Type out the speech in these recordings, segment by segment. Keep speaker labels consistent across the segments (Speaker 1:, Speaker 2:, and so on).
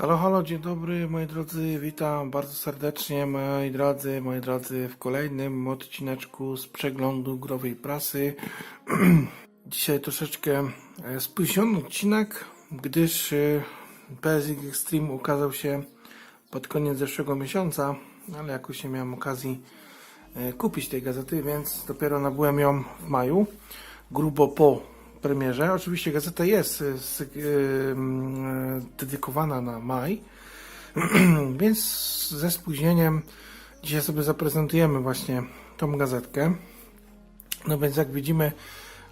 Speaker 1: Halo, halo, dzień dobry moi drodzy, witam bardzo serdecznie moi drodzy, moi drodzy w kolejnym odcineczku z przeglądu growej prasy. Dzisiaj troszeczkę e, spóźniony odcinek, gdyż e, PSX Extreme ukazał się pod koniec zeszłego miesiąca, ale jakoś nie miałem okazji e, kupić tej gazety, więc dopiero nabyłem ją w maju, grubo po premierze. Oczywiście gazeta jest z, e, mm, dedykowana na maj, więc ze spóźnieniem dzisiaj sobie zaprezentujemy właśnie tą gazetkę. No więc jak widzimy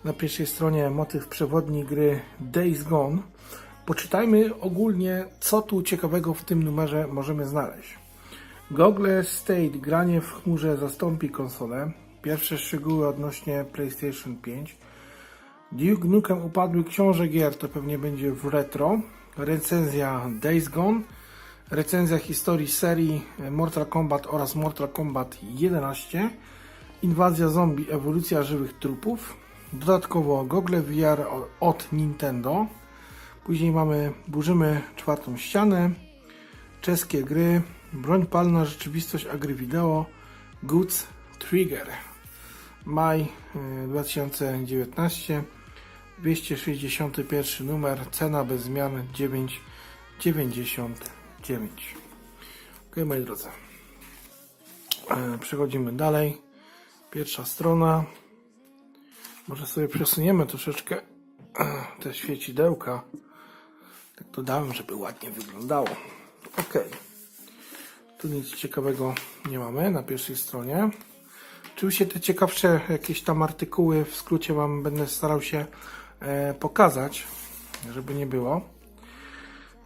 Speaker 1: na pierwszej stronie motyw przewodni gry Days Gone. Poczytajmy ogólnie, co tu ciekawego w tym numerze możemy znaleźć. Google State granie w chmurze zastąpi konsolę. Pierwsze szczegóły odnośnie PlayStation 5. Duke Nukem upadły książę gier, to pewnie będzie w retro. Recenzja Days Gone. Recenzja historii serii Mortal Kombat oraz Mortal Kombat 11. Inwazja zombie, ewolucja żywych trupów. Dodatkowo Google VR od Nintendo. Później mamy Burzymy czwartą ścianę. Czeskie gry. Broń palna, rzeczywistość agry wideo. Goods Trigger. Maj y, 2019. 261 numer. Cena bez zmian 9,99. Ok, moi drodzy. E, Przechodzimy dalej. Pierwsza strona. Może sobie przesuniemy troszeczkę e, te świecidełka. Tak dodałem, żeby ładnie wyglądało. Ok. Tu nic ciekawego nie mamy na pierwszej stronie. Oczywiście te ciekawsze jakieś tam artykuły w skrócie Wam będę starał się pokazać, żeby nie było.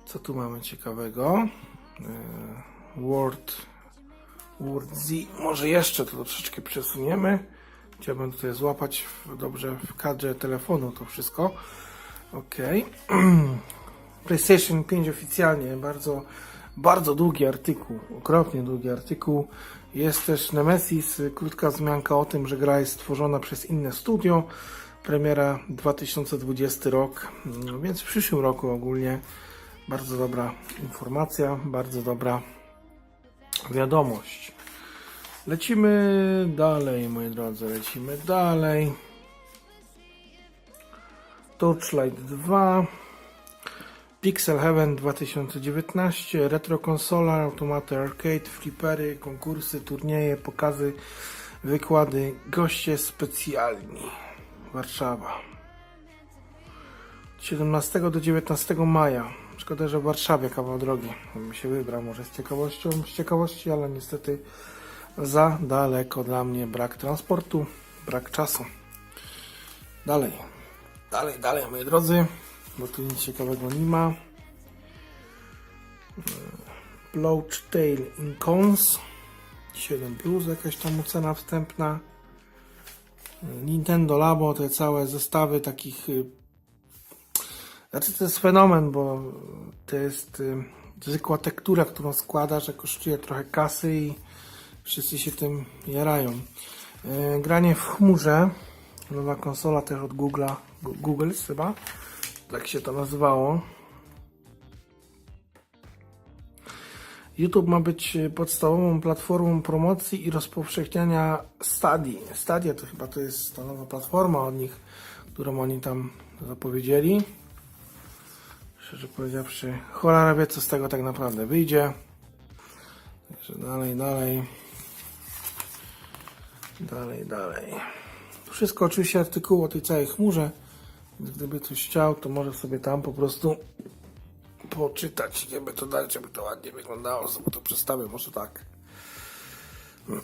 Speaker 1: Co tu mamy ciekawego? E, Word, Word Z. Może jeszcze to troszeczkę przesuniemy. Chciałbym tutaj złapać dobrze w kadrze telefonu to wszystko. Ok. PlayStation 5 oficjalnie bardzo, bardzo długi artykuł, okropnie długi artykuł. Jest też Nemesis, krótka wzmianka o tym, że gra jest stworzona przez inne studio. Premiera 2020 rok, no więc w przyszłym roku ogólnie bardzo dobra informacja, bardzo dobra wiadomość. Lecimy dalej, moi drodzy, lecimy dalej. Torchlight 2. Pixel Heaven 2019, retro konsola, automaty arcade, flipery, konkursy, turnieje, pokazy, wykłady, goście specjalni. Warszawa. 17 do 19 maja. Szkoda, że w Warszawie kawał drogi. Bym się wybrał może z ciekawością, z ciekawości, ale niestety za daleko dla mnie. Brak transportu, brak czasu. Dalej. Dalej, dalej, moi drodzy bo tu nic ciekawego nie ma. Bloach Tail Incons 7 plus, jakaś tam ocena wstępna. Nintendo Labo, te całe zestawy takich. y, Znaczy to jest fenomen, bo to jest y, zwykła tektura, którą składasz, a kosztuje trochę kasy i wszyscy się tym jarają. Y, Granie w chmurze, nowa konsola też od Google'a, Google chyba tak się to nazywało. YouTube ma być e, podstawową platformą promocji i rozpowszechniania Stadii. Stadia to chyba to jest ta nowa platforma od nich, którą oni tam zapowiedzieli. Szczerze powiedziawszy, cholera wie co z tego tak naprawdę wyjdzie. Także dalej, dalej. Dalej, dalej. Wszystko oczywiście artykuł o tej całej chmurze. Więc gdyby ktoś chciał, to może sobie tam po prostu poczytać, żeby to dać, żeby to ładnie wyglądało. Sobie to przedstawię, może tak.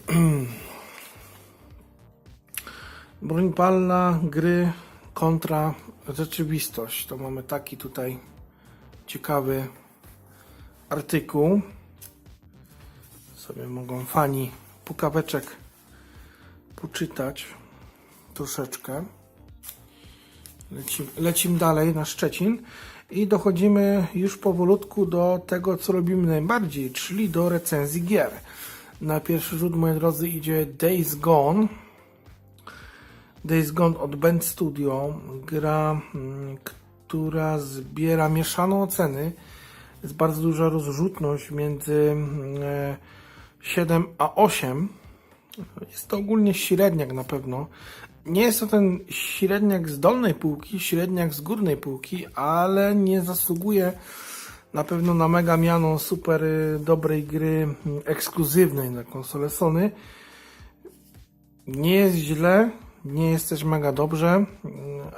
Speaker 1: Broń palna, gry kontra rzeczywistość. To mamy taki tutaj ciekawy artykuł. Sobie mogą fani pukaweczek poczytać troszeczkę. Lecimy, lecimy dalej na Szczecin i dochodzimy już powolutku do tego, co robimy najbardziej, czyli do recenzji gier. Na pierwszy rzut, moi drodzy, idzie Days Gone. Days Gone od Band Studio. Gra, mm, która zbiera mieszane oceny jest bardzo duża rozrzutność między e, 7 a 8. Jest to ogólnie średniak na pewno. Nie jest to ten średniak z dolnej półki, średniak z górnej półki, ale nie zasługuje na pewno na mega miano super y, dobrej gry mm, ekskluzywnej na konsolę Sony. Nie jest źle, nie jest też mega dobrze, mm,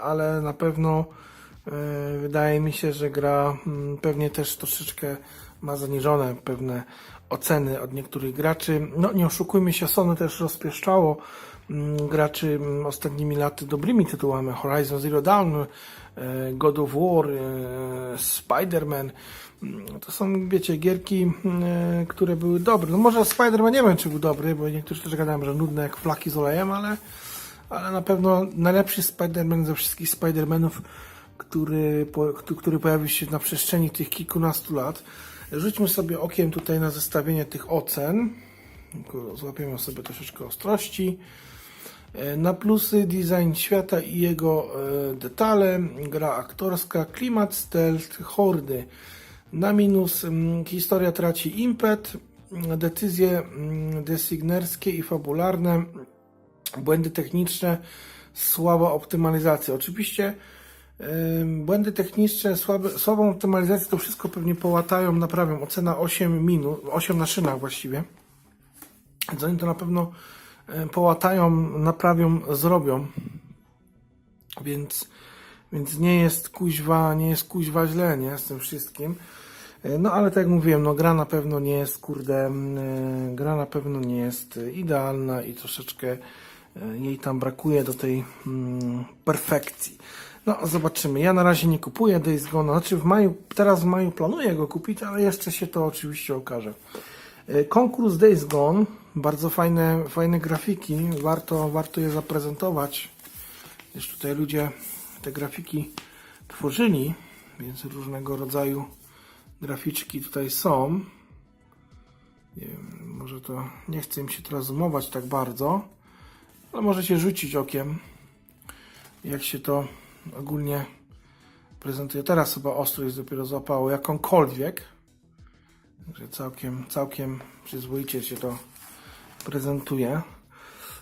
Speaker 1: ale na pewno y, wydaje mi się, że gra mm, pewnie też troszeczkę ma zaniżone pewne oceny od niektórych graczy. No nie oszukujmy się, Sony też rozpieszczało graczy mm, ostatnimi laty dobrymi tytułami. Horizon Zero Dawn, e, God of War, e, Spider-Man. Mm, To są, wiecie, gierki, mm, które były dobre. No może Spider-Man nie wiem, czy był dobry, bo niektórzy też gadają, że nudne jak flaki z olejem, ale, ale na pewno najlepszy Spider-Man ze wszystkich Spider-Manów, który, który pojawił się na przestrzeni tych kilkunastu lat. Rzućmy sobie okiem tutaj na zestawienie tych ocen. Złapiemy sobie troszeczkę ostrości. E, Na plusy design świata i jego e, detale, gra aktorska, klimat stealth, hordy. Na minus historia traci impet, decyzje designerskie i fabularne, błędy techniczne, słaba optymalizacja. Oczywiście błędy techniczne, słabe, słabą optymalizację to wszystko pewnie połatają, naprawią. Ocena 8 minus, 8 na szynach właściwie. Oni to na pewno połatają, naprawią, zrobią. Więc, więc nie jest kuźwa, nie jest kuźwa źle, nie, z tym wszystkim. E, No ale tak jak mówiłem, no gra na pewno nie jest, kurde, e, gra na pewno nie jest e, idealna i troszeczkę e, jej tam brakuje do tej mm, perfekcji. No zobaczymy. Ja na razie nie kupuję Days Gone, znaczy w maju, teraz w maju planuję go kupić, ale jeszcze się to oczywiście okaże. E, Konkurs Days Gone, bardzo fajne, fajne grafiki, warto, warto je zaprezentować. Już tutaj ludzie te grafiki tworzyli, więc różnego rodzaju graficzki tutaj są. Nie wiem, może to nie chcę im się teraz zoomować tak bardzo, ale możecie rzucić okiem, jak się to ogólnie prezentuje. Teraz chyba ostrość dopiero złapało jakąkolwiek. Także całkiem, całkiem przyzwoicie się to prezentuje.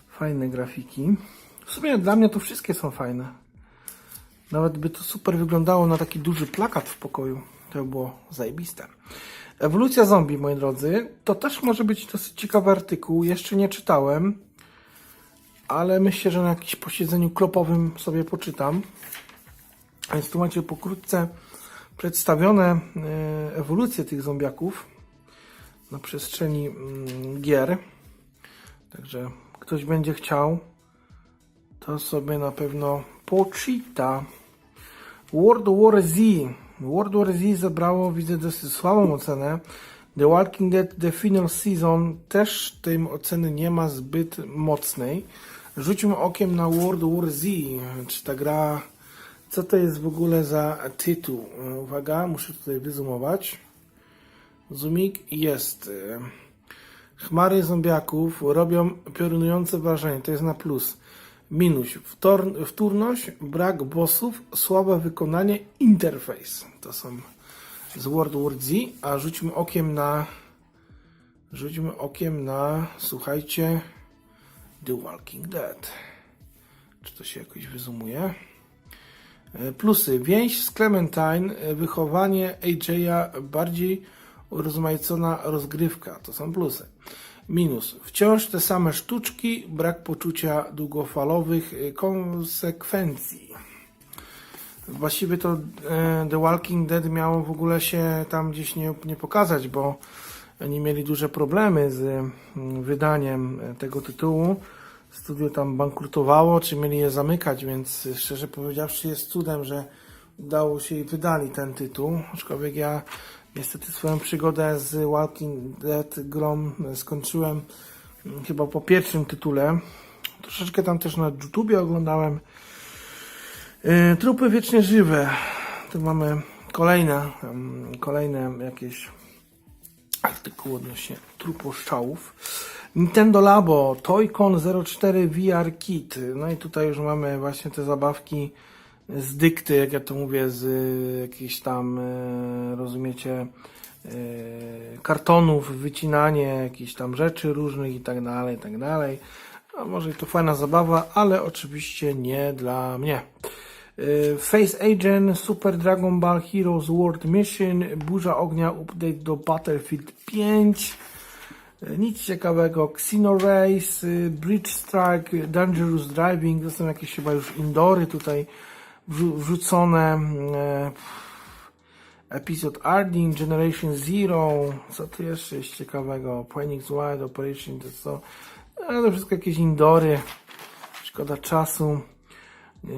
Speaker 1: Fajne grafiki. W sumie dla mnie to wszystkie są fajne. Nawet by to super wyglądało na taki duży plakat w pokoju. To by było zajebiste. Ewolucja zombie, moi drodzy, to też może być dosyć ciekawy artykuł. Jeszcze nie czytałem, ale myślę, że na jakimś posiedzeniu klopowym sobie poczytam. Więc tu macie pokrótce przedstawione e, ewolucje tych zombiaków na przestrzeni mm, gier. Także ktoś będzie chciał, to sobie na pewno poczyta. World War Z. World War Z zebrało, widzę, dosyć słabą ocenę. The Walking Dead The Final Season też tej oceny nie ma zbyt mocnej. Rzućmy okiem na World War Z. Czy ta gra... Co to jest w ogóle za tytuł? Uwaga, muszę tutaj wyzoomować. Zoomik jest. Chmary zombiaków robią piorunujące wrażenie. To jest na plus. Minus. Wtor, wtórność, brak bossów, słabe wykonanie, interfejs. To są z World War Z. A rzućmy okiem na. Rzućmy okiem na. Słuchajcie. The Walking Dead. Czy to się jakoś wyzoomuje? E, Plusy. Więź z Clementine, e, wychowanie AJ'a, bardziej urozmaicona rozgrywka. To są plusy. Minus. Wciąż te same sztuczki, brak poczucia długofalowych e, konsekwencji. Właściwie to e, The Walking Dead miało w ogóle się tam gdzieś nie, nie pokazać, bo oni mieli duże problemy z mm, wydaniem e, tego tytułu. Studio tam bankrutowało, czy mieli je zamykać, więc szczerze powiedziawszy jest cudem, że udało się i wydali ten tytuł. Aczkolwiek ja niestety swoją przygodę z Walking Dead grą e, skończyłem mm, chyba po pierwszym tytule. Troszeczkę tam też na YouTubie oglądałem. E, Trupy wiecznie żywe. Tu mamy kolejne, em, kolejne jakieś artykuły odnośnie truposzczałów. Nintendo Labo, Toycon 04 VR Kit. No i tutaj już mamy właśnie te zabawki z dykty, jak ja to mówię, z y, jakichś tam, y, rozumiecie, y, kartonów, wycinanie jakichś tam rzeczy różnych i tak dalej, i tak dalej. A może to fajna zabawa, ale oczywiście nie dla mnie. Face Agent, Super Dragon Ball Heroes World Mission, Burza Ognia, update do Battlefield 5. Y, Nic ciekawego. Xeno Race, Bridge Strike, Dangerous Driving. To są jakieś chyba już indory tutaj wrzucone. y, Episode Arding, Generation Zero. Co tu jeszcze jest ciekawego? Phoenix Wild Operation, to co? Ale to wszystko jakieś indory. Szkoda czasu. Yy,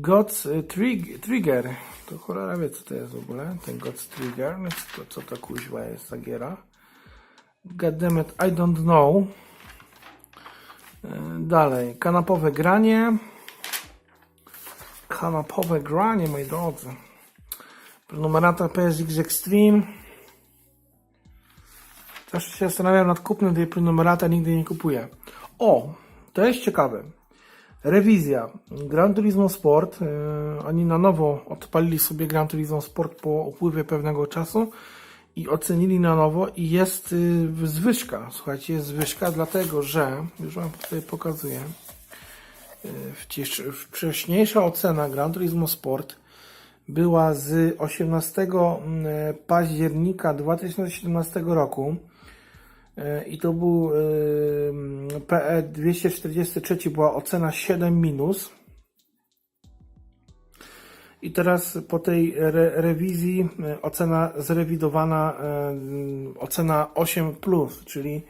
Speaker 1: God's y, Trig Trigger. To cholera wie co to jest w ogóle. Ten God's Trigger. No to, co to kuźwa jest za giera? Goddammit, I don't know. Dalej. Kanapowe granie. Kanapowe granie, moi drodzy. Prenumerata PSX Extreme. Też się zastanawiam nad kupnem tej prenumerata, nigdy nie kupuję. O, to jest ciekawe. Rewizja. Gran Turismo Sport. Yy, oni na nowo odpalili sobie Gran Turismo Sport po upływie pewnego czasu i ocenili na nowo i jest yy, zwyżka. Słuchajcie, jest zwyżka, dlatego że, już Wam tutaj pokazuję, wcześniejsza ocena Gran Turismo Sport była z 18 mm, października 2017 roku. E, I to był e, PE 243 była ocena 7 minus. I teraz po tej re rewizji e, ocena zrewidowana e, ocena 8 plus, czyli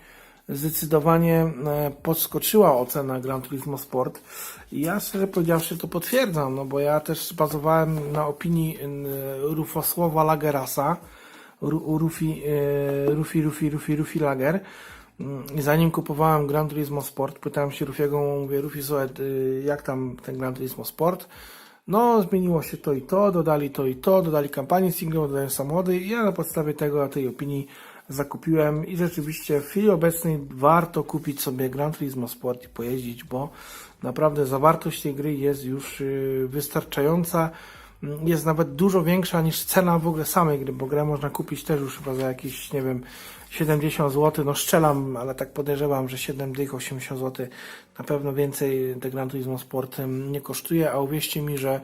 Speaker 1: zdecydowanie e, podskoczyła ocena Gran Turismo Sport. I ja szczerze powiedziawszy to potwierdzam, no bo ja też bazowałem na opinii e, Rufosława Lagerasa, Ru- Rufi, e, Rufi, Rufi, Rufi, Rufi Lager. Mm, I zanim kupowałem Gran Turismo Sport, pytałem się Rufiego, mówię, Rufi, słuchaj, jak tam ten Gran Turismo Sport? No, zmieniło się to i to, dodali to i to, dodali kampanię singlową, dodali samochody i ja na podstawie tego, tej opinii zakupiłem i rzeczywiście w chwili obecnej warto kupić sobie Gran Turismo Sport i pojeździć, bo naprawdę zawartość tej gry jest już y, wystarczająca. Mm, Jest nawet dużo większa niż cena w ogóle samej gry, bo grę można kupić też już chyba za jakieś, nie wiem, 70 zł. No strzelam, ale tak podejrzewam, że 7 dych, 80 zł na pewno więcej te Gran Turismo Sport nie kosztuje, a uwierzcie mi, że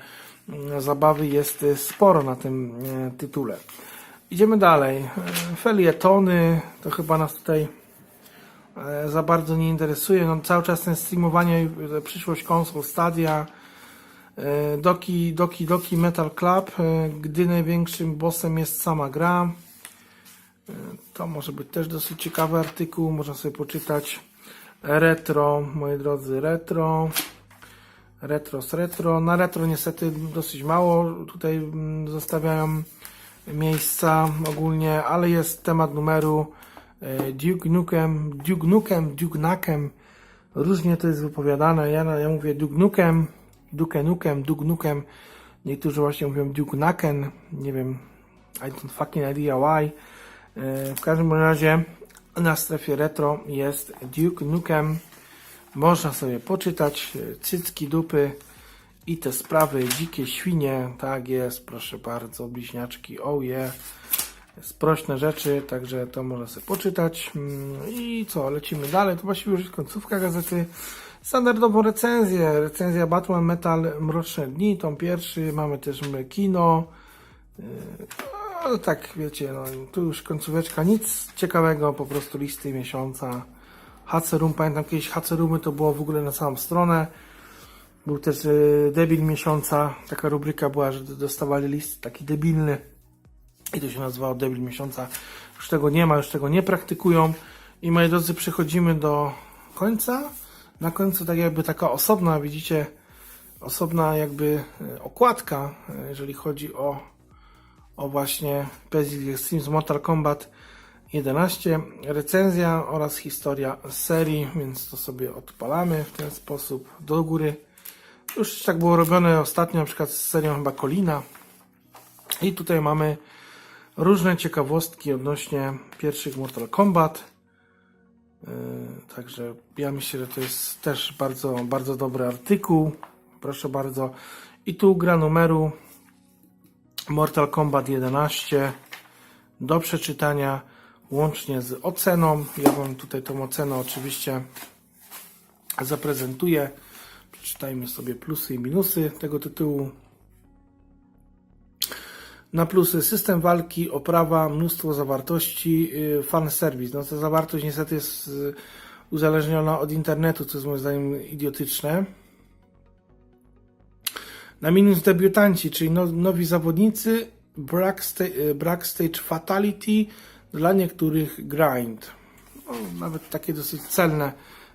Speaker 1: mm, zabawy jest y, sporo na tym e, tytule. Idziemy dalej. E, Felietony, to chyba nas tutaj e, za bardzo nie interesuje. No, cały czas ten streamowanie, przyszłość konsol, Stadia, e, Doki, Doki, Doki Metal Club, gdy największym bossem jest sama gra. To może być też dosyć ciekawy artykuł, można sobie poczytać. Retro, moi drodzy, retro. Retro z retro. Na retro niestety dosyć mało tutaj mm, zostawiają miejsca ogólnie, ale jest temat numeru e, Duke Nukem, Duke Nukem, Duke Nukem. Różnie to jest wypowiadane. Ja, ja mówię Duke Nukem, Duke Nukem, Duke Nukem. Niektórzy właśnie mówią Duke Nukem. Nie wiem, I don't fucking idea why. E, W każdym razie na strefie retro jest Duke Nukem. Można sobie poczytać e, cycki, dupy i te sprawy, dzikie świnie, tak jest, proszę bardzo, bliźniaczki, oh yeah. Sprośne rzeczy, także to można sobie poczytać. Mm, I co, lecimy dalej. To właściwie już jest końcówka gazety. Standardową recenzję. Recenzja Batman Metal Mroczne Dni, tom pierwszy. Mamy też kino. No tak, wiecie, no, tu już końcóweczka, nic ciekawego, po prostu listy miesiąca. Hacerum, pamiętam kiedyś Hacerumy to było w ogóle na całą stronę. Był też y, debil miesiąca, taka rubryka była, że dostawali list taki debilny i to się nazywało debil miesiąca. Już tego nie ma, już tego nie praktykują. I moi drodzy, przechodzimy do końca. Na końcu tak jakby taka osobna, widzicie, osobna jakby y, okładka, y, jeżeli chodzi o o właśnie PSX Extreme Mortal Kombat 11, recenzja oraz historia serii, więc to sobie odpalamy w ten sposób do góry. Już tak było robione ostatnio, na przykład z serią chyba Kolina. I tutaj mamy różne ciekawostki odnośnie pierwszych Mortal Kombat. Yy, Także ja myślę, że to jest też bardzo, bardzo dobry artykuł. Proszę bardzo. I tu gra numeru Mortal Kombat 11 do przeczytania łącznie z oceną. Ja Wam tutaj tą ocenę oczywiście zaprezentuję. Przeczytajmy sobie plusy i minusy tego tytułu. Na plusy system walki, oprawa, mnóstwo zawartości, yy, fan serwis. No ta zawartość niestety jest yy, uzależniona od internetu, co jest moim zdaniem idiotyczne. Na minus debiutanci, czyli no, nowi zawodnicy, brak, sta brak stage fatality, dla niektórych grind. No, nawet takie dosyć celne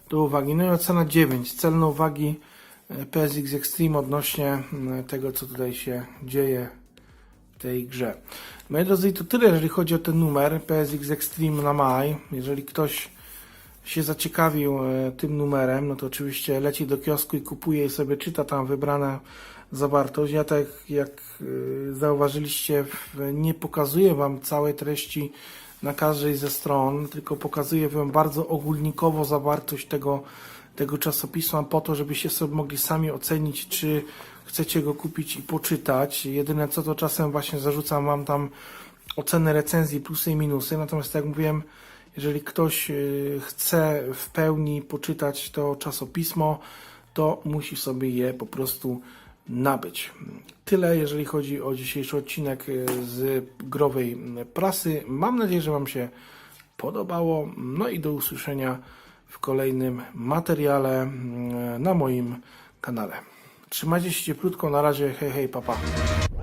Speaker 1: do uwagi. No i ocena 9, celne uwagi PSX Extreme odnośnie yy, tego, co tutaj się dzieje w tej grze. Moi drodzy, to tyle, jeżeli chodzi o ten numer PSX Extreme na maj. Jeżeli ktoś się zaciekawił e, tym numerem, no to oczywiście leci do kiosku i kupuje i sobie czyta tam wybrana zawartość. Ja tak jak e, zauważyliście, nie pokazuję Wam całej treści na każdej ze stron, tylko pokazuję Wam bardzo ogólnikowo zawartość tego, tego czasopisma po to, żebyście sobie mogli sami ocenić, czy chcecie go kupić i poczytać. Jedyne co to czasem właśnie zarzucam Wam tam oceny recenzji, plusy i minusy. Natomiast tak jak mówiłem, jeżeli ktoś y, chce w pełni poczytać to czasopismo, to musi sobie je po prostu nabyć. Tyle, jeżeli chodzi o dzisiejszy odcinek y, z growej prasy. Mam nadzieję, że Wam się podobało. No i do usłyszenia w kolejnym materiale y, na moim kanale. Trzymajcie się cieplutko. Na razie. Hej, hej, papa. Pa.